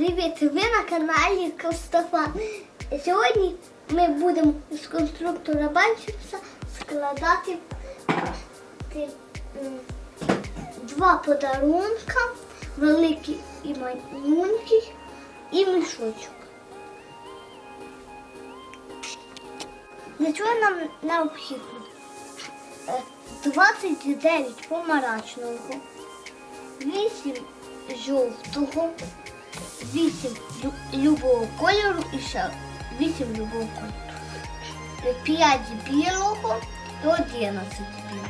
Привіт! Ви на каналі Костафа. Сьогодні ми будемо з конструктора Банчикса складати два подарунка, великий і маленький, і мішочок. Для чого нам необхідно? Е, 29 помарачного, 8 жовтого, 8 любого кольору і ще 8 любого кольору. 5 білого і 11 білого.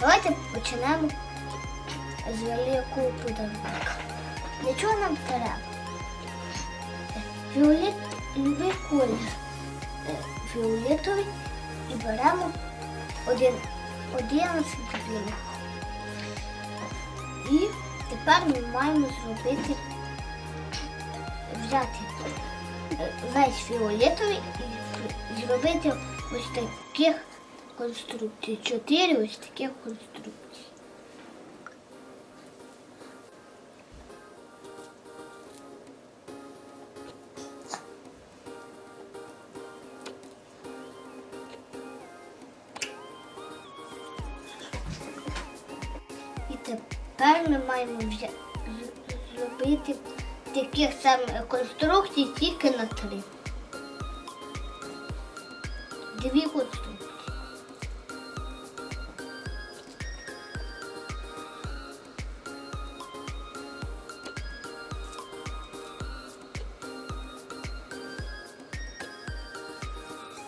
Давайте почнемо з великого подарунка. Для чого нам треба? Фіолет, любий колір е, фіолетовий і беремо один, 11 білих. І тепер ми маємо зробити, взяти весь фіолетовий і зробити ось таких конструкцій. Чотири ось таких конструкцій. І тепер ми маємо зробити таких самих конструкцій тільки на три. Дві конструкції.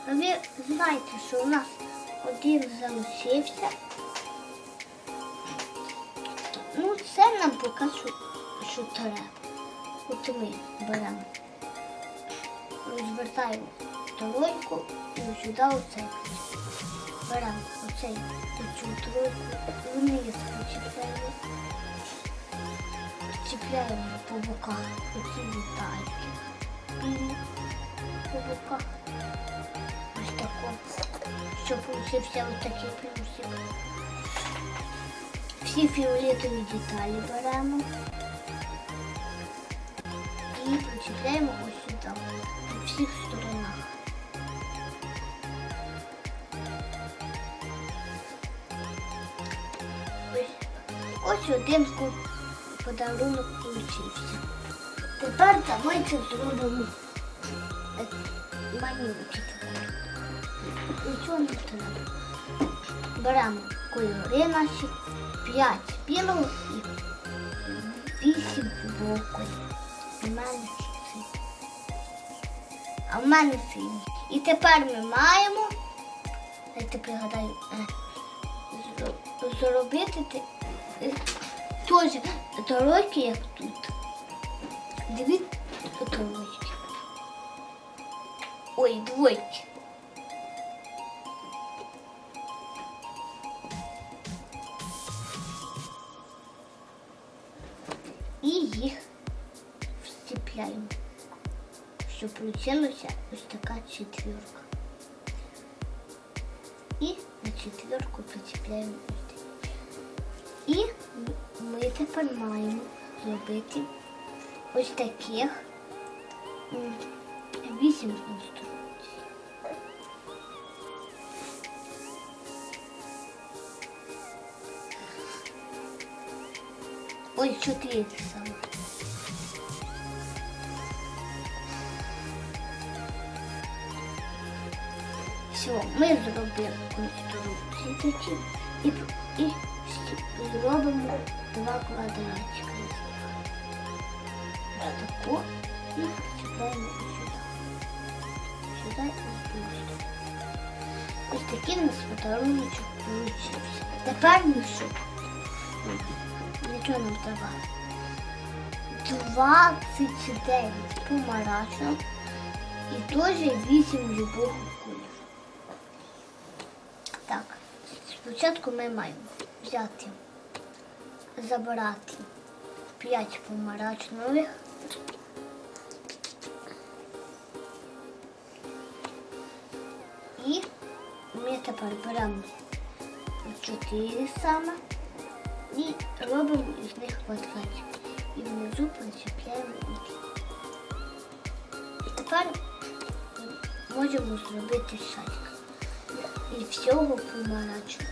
Ви знаєте, що у нас один залишився. Ну, це нам поки що, що треба. От ми беремо, розвертаємо тройку і сюди оцей. Беремо оцей оцю тройку, вниз почіпляємо. Чіпляємо по боках оці детальки. Білі по боках. Ось тако. Щоб получився ось такий плюсик. Всі фіолетові деталі беремо і причіпляємо ось сюди, по всіх сторонах. Ось, ось один подарунок получився. Тепер давайте зробимо е, такий. Нічого не треба. Беремо кольори наші, 5 білого і 8 боку. У. А в мене синій. І тепер ми маємо, дайте пригадаю, е, зробити е, теж дороги, як тут. Дві дорожки. Ой, двойки. і їх щоб вийшла ось така четвірка. І на четвірку причіпляємо ось. І ми тепер маємо зробити ось таких вісім конструкцій. Ой, чотири саме. Все, ми зробили конструкції такі і, і зробимо два квадратика. Ось тако і чіпляємо сюди. Сюди і тут. Ось такий у нас подаруночок получився. Тепер ми що? Нічого нам треба. 29 помарачного і теж 8 любого кольору. Спочатку ми маємо взяти, забрати 5 помарачнових. І ми тепер беремо 4 саме і робимо із них квадратик. І внизу причіпляємо їх. тепер можемо зробити шарик. І всього помаранчевого.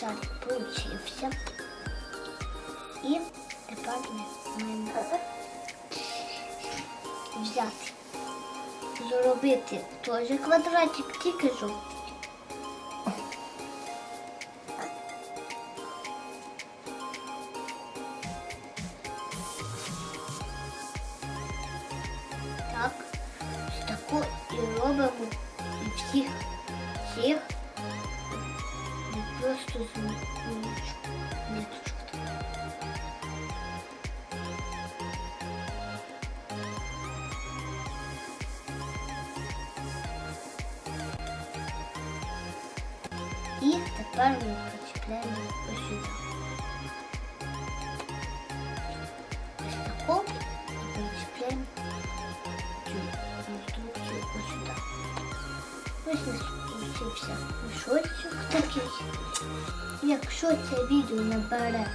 такий у нас шарик получився. І тепер ми маємо взяти, зробити теж квадратик, тільки жовтий. Так, ось таку і робимо і всіх, всіх не просто з ниточку. ниточку таку. І тепер ми причіпляємо ось сюди. Ось таку і причіпляємо цю інструкцію ось сюди. Ось у Нас получився це такий. Якщо це відео набере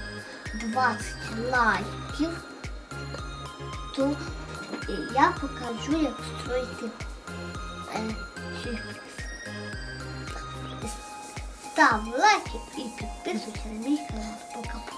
20 лайків, то я покажу, як строїти е, сюрприз. Став лайки і підписуйся на мій канал. Пока-пока.